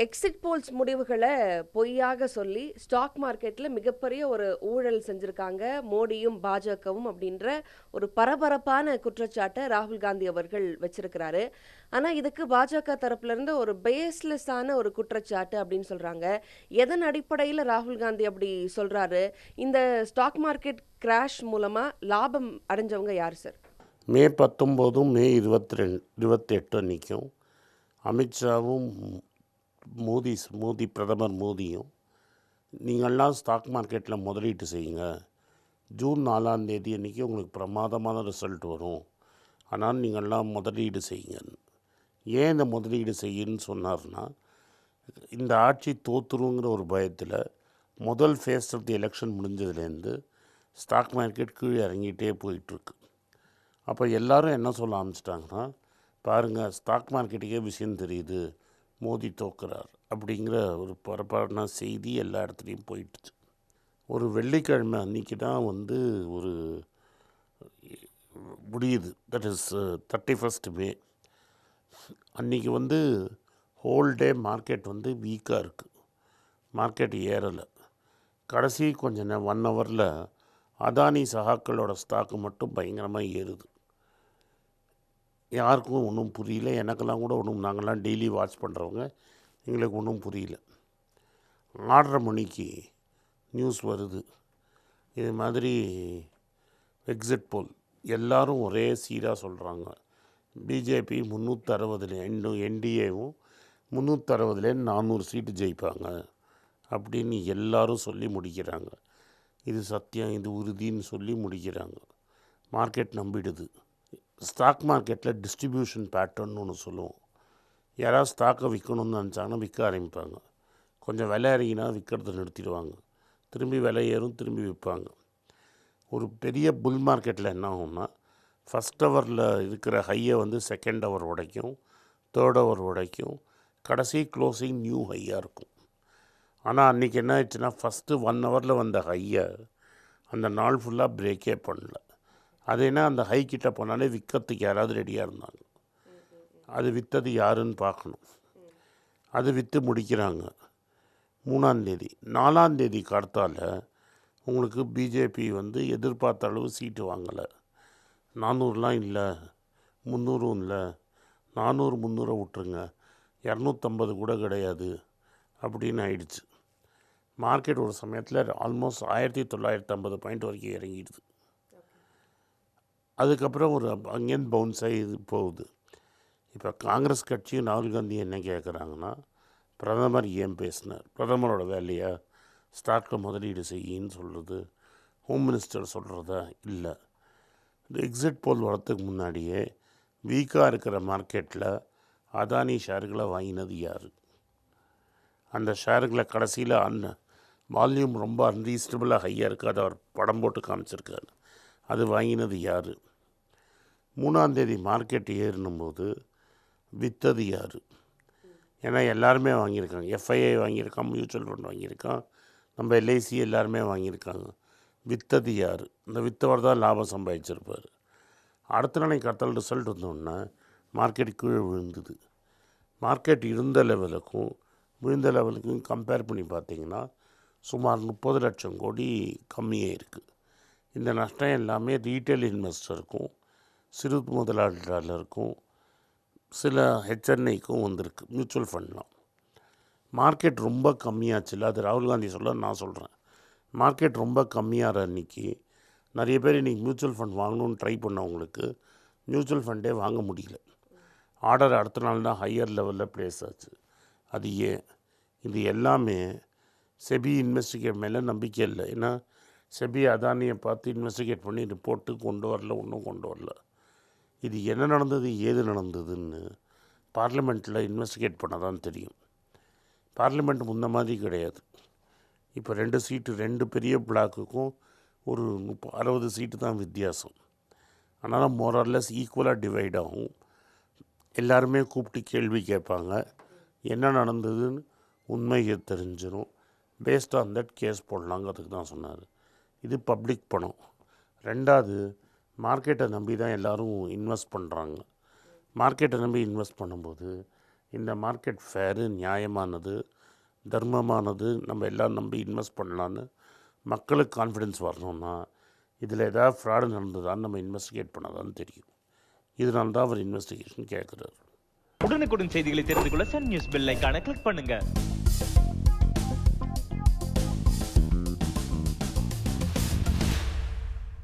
Exit poles முடிவுகளை பொய்யாக சொல்லி ஸ்டாக் மார்க்கெட்டில் மிகப்பெரிய ஒரு ஊழல் செஞ்சுருக்காங்க மோடியும் பாஜகவும் அப்படின்ற ஒரு பரபரப்பான குற்றச்சாட்டை ராகுல் காந்தி அவர்கள் வச்சிருக்கிறாரு. ஆனால் இதுக்கு பாஜக தரப்புலேருந்து ஒரு பேஸ்லெஸ்ஸான ஒரு குற்றச்சாட்டு அப்படின்னு சொல்கிறாங்க எதன் அடிப்படையில் ராகுல் காந்தி அப்படி சொல்கிறாரு இந்த ஸ்டாக் மார்க்கெட் கிராஷ் மூலமாக லாபம் அடைஞ்சவங்க யார் சார் மே பத்தொம்போதும் மே இருபத்தி ரெண்டு இருபத்தெட்டு அன்றைக்கும் அமித்ஷாவும் மோதி மோதி பிரதமர் மோடியும் நீங்கள்லாம் ஸ்டாக் மார்க்கெட்டில் முதலீட்டு செய்யுங்க. ஜூன் நாலாம் தேதி அன்றைக்கி உங்களுக்கு பிரமாதமான ரிசல்ட் வரும். ஆனால் நீங்கள்லாம் முதலீடு செய்யுங்க. ஏன் இந்த முதலீடு செய்யுன்னு சொன்னார்னா இந்த ஆட்சி தோத்துருங்கிற ஒரு பயத்தில் முதல் ஃபேஸ் ஆஃப் தி எலெக்ஷன் முடிஞ்சதுலேருந்து ஸ்டாக் மார்க்கெட் கீழே இறங்கிட்டே போயிட்டுருக்கு. அப்போ எல்லோரும் என்ன சொல்ல ஆரம்பிச்சிட்டாங்கன்னா பாருங்கள் ஸ்டாக் மார்க்கெட்டுக்கே விஷயம் தெரியுது. மோதி தோக்கிறார் அப்படிங்கிற ஒரு பரபரப்பான செய்தி எல்லா இடத்துலையும் போயிட்டுச்சு. ஒரு வெள்ளிக்கிழமை அன்றைக்கி தான் வந்து ஒரு முடியுது. That is thirty first May அன்றைக்கி வந்து ஹோல் டே மார்க்கெட் வந்து வீக்காக இருக்குது மார்க்கெட் ஏறலை. கடைசி கொஞ்சம் ஒன் ஹவரில் அதானி சகாக்களோட ஸ்டாக்கு மட்டும் பயங்கரமாக ஏறுது. யாருக்கும் ஒன்றும் புரியல. எனக்கெல்லாம் கூட ஒன்றும் நாங்கள்லாம் டெய்லி வாட்ச் பண்ணுறவங்க எங்களுக்கு ஒன்றும் புரியல. ஆறரை மணிக்கு நியூஸ் வருது. இது மாதிரி எக்ஸிட் போல் எல்லாரும் ஒரே சீராக சொல்கிறாங்க பிஜேபி முந்நூற்றறுபதுல இன்னும் என்டிஏவும் முந்நூற்றறுபதுல நானூறு சீட்டு ஜெயிப்பாங்க. அப்படின்னு எல்லாரும் சொல்லி முடிக்கிறாங்க. இது சத்தியம் இது உறுதின்னு சொல்லி முடிக்கிறாங்க. மார்க்கெட் நம்பிடுது. ஸ்டாக் மார்க்கெட்டில் டிஸ்ட்ரிபியூஷன் பேட்டர்ன்னு ஒன்று சொல்லுவோம். யாராவது ஸ்டாக்கை விற்கணும்னு நினச்சாங்கன்னா விற்க ஆரம்பிப்பாங்க. கொஞ்சம் விலை இறங்கினா விற்கிறத நிறுத்திடுவாங்க. திரும்பி விலை ஏறும் திரும்பி விற்பாங்க. ஒரு பெரிய புல் மார்க்கெட்டில் என்ன ஆகும்னா ஃபஸ்ட் ஹவரில் இருக்கிற ஹையை வந்து செகண்ட் ஹவர் உடைக்கும் தேர்ட் ஹவர் உடைக்கும். கடைசி க்ளோசிங் நியூ ஹையாக இருக்கும். ஆனால் அன்றைக்கி என்ன ஆயிடுச்சுன்னா ஃபஸ்ட்டு ஒன் ஹவரில் வந்த ஹையை அந்த நாள் ஃபுல்லாக பிரேக்கே பண்ணல. அது என்ன அந்த ஹை கிட்டே போனாலே விற்கிறதுக்கு யாராவது ரெடியாக இருந்தாங்க. அது விற்றது யாருன்னு பார்க்கணும். அது விற்று முடிக்கிறாங்க. மூணாந்தேதி நாலாந்தேதி கடத்தால் உங்களுக்கு பிஜேபி வந்து எதிர்பார்த்த அளவு சீட்டு வாங்கலை. நானூறுலாம் இல்லை. முந்நூறும் இல்லை. நானூறு முந்நூறை விட்டுருங்க. இரநூத்தம்பது கூட கிடையாது. அப்படின்னு ஆயிடுச்சு. மார்க்கெட் ஒரு சமயத்தில் ஆல்மோஸ்ட் ஆயிரத்தி தொள்ளாயிரத்தி ஐம்பது பாயிண்ட் வரைக்கும் இறங்கிடுது. அதுக்கப்புறம் ஒரு அங்கேருந்து பவுன்ஸ் ஆகி இது போகுது. இப்போ காங்கிரஸ் கட்சியும் ராகுல் காந்தி என்ன கேட்குறாங்கன்னா பிரதமர் ஏன் பேசினார்? பிரதமரோட வேலையா? ஸ்டாக்கில் முதலீடு செய்யின்னு சொல்கிறது ஹோம் மினிஸ்டர் சொல்கிறதா இல்லை? இந்த எக்ஸிட் போல் வரத்துக்கு முன்னாடியே வீக்காக இருக்கிற மார்க்கெட்டில் அதானி ஷேர்களை வாங்கினது யார்? அந்த ஷேர்களை கடைசியில் அன் வால்யூம் ரொம்ப அன்ரீசனபிளாக ஹையாக இருக்குது அதை அவர் படம் போட்டு காமிச்சிருக்காரு. அது வாங்கினது யார்? மூணாந்தேதி மார்க்கெட் ஏறினும்போது விற்றது யார்? ஏன்னா எல்லாருமே வாங்கியிருக்காங்க. எஃப்ஐஐ வாங்கியிருக்கான் மியூச்சுவல் ஃபண்ட் வாங்கியிருக்கான். நம்ம எல்ஐசி எல்லாருமே வாங்கியிருக்காங்க. விற்றது யார்? இந்த விற்றவர் தான் லாபம் சம்பாதிச்சிருப்பார். அடுத்த நாளைக்கு கடத்தல் ரிசல்ட் வந்தோடனே மார்க்கெட் கீழே விழுந்தது. மார்க்கெட் இருந்த லெவலுக்கும் விழுந்த லெவலுக்கும் கம்பேர் பண்ணி பார்த்தீங்கன்னா சுமார் முப்பது லட்சம் கோடி கம்மியாக இருக்குது இந்த நஷ்டம் எல்லாமே ரீட்டைல் இன்வெஸ்டருக்கும் சிறு முதலாளர்களுக்கும் சில ஹெச்என்ஐக்கும் வந்திருக்கு மியூச்சுவல் ஃபண்ட்லாம் மார்க்கெட் ரொம்ப கம்மியாச்சுல்ல? அது ராகுல் காந்தி சொல்ல நான் சொல்கிறேன் மார்க்கெட் ரொம்ப கம்மியாகிற அன்றைக்கி நிறைய பேர் இன்றைக்கி மியூச்சுவல் ஃபண்ட் வாங்கணும்னு ட்ரை பண்ணவங்களுக்கு மியூச்சுவல் ஃபண்டே வாங்க முடியல. ஆர்டர் அடுத்த நாள் தான் ஹையர் லெவலில் ப்ளேஸ் ஆச்சு. அது ஏன்? இது எல்லாமே செபி இன்வெஸ்டிகேட் மேலே நம்பிக்கை இல்லை. ஏன்னா செபி அதானியை பார்த்து இன்வெஸ்டிகேட் பண்ணி ரிப்போர்ட்டு கொண்டு வரல ஒன்றும் கொண்டு வரல. இது என்ன நடந்தது ஏது நடந்ததுன்னு பார்லிமெண்ட்டில் இன்வெஸ்டிகேட் பண்ண தான் தெரியும். பார்லிமெண்ட் முன்ன மாதிரி கிடையாது. இப்போ ரெண்டு சீட்டு ரெண்டு பெரிய பிளாக்குக்கும் ஒரு முப்ப அறுபது சீட்டு தான் வித்தியாசம். அதனால் மோரர்லெஸ் ஈக்குவலாக டிவைட் ஆகும். எல்லாருமே கூப்பிட்டு கேள்வி கேட்பாங்க. என்ன நடந்ததுன்னு உண்மையை தெரிஞ்சிடும் பேஸ்ட் ஆன் தட் கேஸ் போடலாங்கிறதுக்கு தான் சொன்னார். இது பப்ளிக் பணம். ரெண்டாவது மார்க்கெட்டை நம்பி தான் எல்லோரும் இன்வெஸ்ட் பண்ணுறாங்க மார்க்கெட்டை நம்பி இன்வெஸ்ட் பண்ணும்போது இந்த மார்க்கெட் ஃபேரு நியாயமானது தர்மமானது நம்ம எல்லாம் நம்பி இன்வெஸ்ட் பண்ணலான்னு மக்களுக்கு கான்ஃபிடென்ஸ் வரணும்னா இதில் ஏதாவது ஃப்ராடு நடந்ததான்னு நம்ம இன்வெஸ்டிகேட் பண்ணாதான் தெரியும். இதனால தான் அவர் இன்வெஸ்டிகேஷன் கேட்குறாரு உடனுக்குடன் செய்திகளை தெரிந்து கொள்ள சன் நியூஸ் பெல் ஐக்கான கிளிக் பண்ணுங்கள்